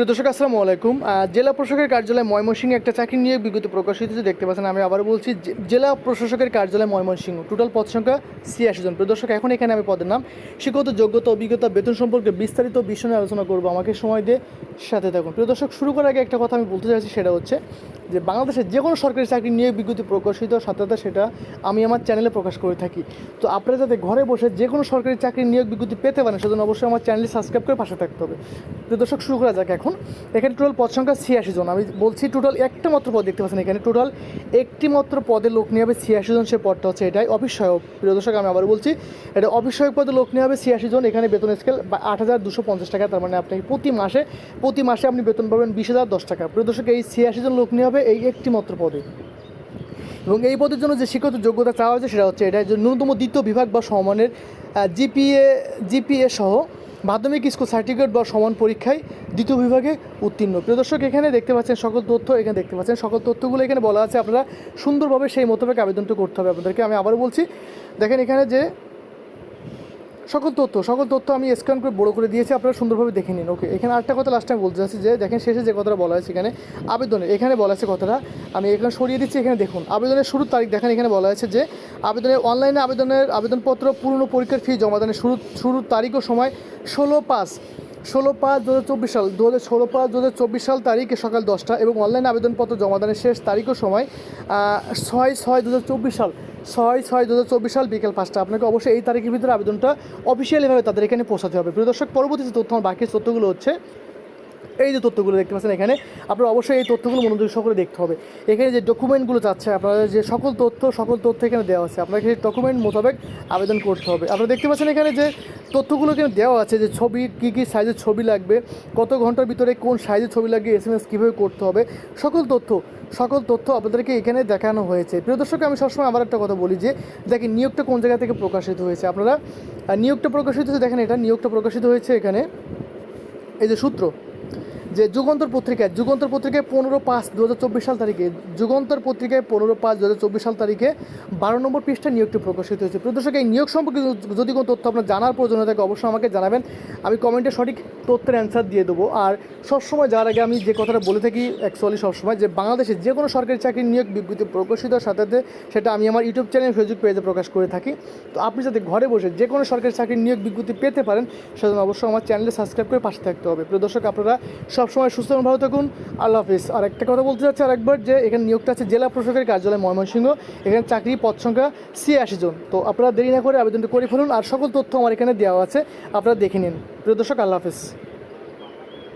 প্রিয় দর্শক, আসসালামু আলাইকুম। জেলা প্রশাসকের কার্যালয় ময়মনসিংহে একটা চাকরি নিয়ে বিগত প্রকাশিত হয়েছে দেখতে পাচ্ছেন, আমি আবার বলছি জেলা প্রশাসকের কার্যালয় ময়মনসিংহ টোটাল পদ সংখ্যা ছিয়াশি জন। প্রিয় দর্শক, এখন এখানে আমি পদের নাম শিক্ষত যোগ্যতা, অভিজ্ঞতা, বেতন সম্পর্কে বিস্তারিত বিষয় নিয়ে আলোচনা করব। আমাকে সময় দিয়ে সাথে থাকুন। প্রিয় দর্শক, শুরু করার আগে একটা কথা আমি বলতে চাইছি, সেটা হচ্ছে যে বাংলাদেশের যে কোনো সরকারি চাকরি নিয়ে বিজ্ঞপ্তি প্রকাশিত সাথে সেটা আমি আমার চ্যানেলে প্রকাশ করে থাকি। তো আপনারা যাতে ঘরে বসে যে কোনো সরকারি চাকরির নিয়োগ বিজ্ঞপ্তি পেতে পারেন, সেজন্য অবশ্যই আমার চ্যানেলে সাবস্ক্রাইব করে পাশে থাকতে হবে। তো দর্শক, শুরু করা যাক এখন। এখানে টোটাল পদ সংখ্যা ছিয়াশি জন। আমি বলছি টোটাল একটা মাত্র পদ দেখতে পাচ্ছেন এখানে। টোটাল একটি মাত্র পদে লোক নিয়ে হবে ছিয়াশি জন। সে পদটা হচ্ছে এটাই অফিস সহায়ক প্রিয় দর্শক, আমি আবার বলছি, এটা অফিস সহায়ক পদে লোক নিয়ে হবে ছিয়াশি জন। এখানে বেতন স্কেল আট হাজার দুশো পঞ্চাশ টাকা। তার মানে আপনি প্রতি মাসে প্রতি মাসে আপনি বেতন পাবেন বিশ হাজার দশ টাকা। প্রিয় দর্শক, এই ছিয়াশি জন লোক নিয়ে হবে এই একটি মাত্র পদে। এবং এই পদের জন্য যে শিক্ষত যোগ্যতা চাওয়া হয়েছে সেটা হচ্ছে এটা ন্যূনতম দ্বিতীয় বিভাগ বা সমানের জিপিএ জিপিএ সহ মাধ্যমিক স্কুল সার্টিফিকেট বা সমান পরীক্ষায় দ্বিতীয় বিভাগে উত্তীর্ণ। প্রিয় দর্শক, এখানে দেখতে পাচ্ছেন সকল তথ্য, এখানে দেখতে পাচ্ছেন সকল তথ্যগুলো এখানে বলা আছে। আপনারা সুন্দরভাবে সেই মোতাবেক আবেদনটা করতে হবে আপনাদেরকে। আমি আবারও বলছি, দেখেন এখানে যে সকল তথ্য সকল তথ্য আমি স্ক্যান করে বড় করে দিয়েছি, আপনারা সুন্দরভাবে দেখে নিন। ওকে এখানে আরেকটা কথা লাস্ট টাইম বলতে চাচ্ছি যে, দেখেন শেষে যে কথাটা বলা হয়েছে এখানে, আবেদনের, এখানে বলা আছে কথাটা, আমি এখানে সরিয়ে দিচ্ছি, এখানে দেখুন। আবেদনের শুরুর তারিখ দেখেন, এখানে বলা হয়েছে যে, আবেদনের অনলাইনে আবেদনের, আবেদনপত্র পূর্ণ পরীক্ষার ফি জমা দানের শুরু, শুরুর তারিখ ও সময় ষোলো পাঁচ ষোলো পাঁচ দু চব্বিশ সাল দু হাজার ষোলো পাঁচ দু হাজার চব্বিশ সাল তারিখে সকাল দশটা এবং অনলাইন আবেদনপত্র জমা দানের শেষ তারিখ ও সময় ছয় ছয় দু হাজার চব্বিশ সাল, ছয় ছয় দু চব্বিশ সাল বিকেল পাঁচটা। আপনাকে অবশ্যই এই তারিখের ভিতরে আবেদনটা অফিসিয়ালিভাবে তাদের এখানে পৌঁছাতে হবে। প্রিয় দর্শক, পরবর্তীতে তথ্য আমার বাকি তথ্যগুলো হচ্ছে এই যে তথ্যগুলো দেখতে পাচ্ছেন এখানে, আপনারা অবশ্যই এই তথ্যগুলো মনোযোগ সকলে দেখতে হবে। এখানে যে ডকুমেন্টগুলো চাচ্ছে, আপনাদের যে সকল তথ্য সকল তথ্য এখানে দেওয়া আছে। আপনাকে সেই ডকুমেন্ট মোতাবেক আবেদন করতে হবে। আপনারা দেখতে পাচ্ছেন এখানে যে তথ্যগুলো এখানে দেওয়া আছে, যে ছবি, কী কী সাইজের ছবি লাগবে, কত ঘণ্টার ভিতরে কোন সাইজের ছবি লাগবে এস এম এস কীভাবে করতে হবে, সকল তথ্য সকল তথ্য আপনাদেরকে এখানে দেখানো হয়েছে। প্রিয় দর্শক, আমি সবসময় আবার একটা কথা বলি যে, দেখেন নিয়োগটা কোন জায়গা থেকে প্রকাশিত হয়েছে? আপনারা নিয়োগটা প্রকাশিত হয়েছে, দেখেন এটা নিয়োগটা প্রকাশিত হয়েছে এখানে, এই যে সূত্র। যে যুগান্তর পত্রিকায় যুগান্তর পত্রিকায় পনেরো পাঁচ দু সাল তারিখে, যুগান্তর পত্রিকায় পনেরো পাঁচ দু সাল তারিখে বারো নম্বর পৃষ্ঠা নিয়োগটি প্রকাশিত হয়েছে। প্রদর্শক এই নিয়োগ সম্পর্কে যদি কোনো তথ্য আপনার জানার প্রয়োজন থাকে অবশ্যই আমাকে জানাবেন। আমি কমেন্টে সঠিক তথ্যের অ্যান্সার দিয়ে দেবো। আর সবসময় যার আগে আমি যে কথাটা বলে থাকি অ্যাকচুয়ালি সবসময়, যে বাংলাদেশে যে কোনো সরকারি চাকরির নিয়োগ বিজ্ঞপ্তি প্রকাশিত সাথে সাথে সেটা আমি আমার ইউটিউব চ্যানেল ফেসবুক পেজে প্রকাশ করে থাকি। তো আপনি যাতে ঘরে বসে যে কোনো সরকারি চাকরির নিয়োগ বিজ্ঞপ্তি পেতে পারেন, সেজন্য অবশ্যই আমার চ্যানেলে সাবস্ক্রাইব করে পাশে থাকতে হবে। প্রিয় দর্শক, আপনারা সবসময় সুস্থ এবং ভালো থাকুন। আল্লাহ হাফিজ। আর একটা কথা বলতে চাচ্ছি আরেকবার যে এখানে নিয়োগটা আছে জেলা প্রশাসকের কার্যালয় ময়মনসিংহ। এখানে চাকরি পদ সংখ্যা ছিয়াশি জন। তো আপনারা দেরি না করে আবেদনটা করে ফেলুন। আর সকল তথ্য আমার এখানে দেওয়া আছে। আপনারা দেখে নিন। প্রিয় দর্শক, আল্লাহ হাফিজ।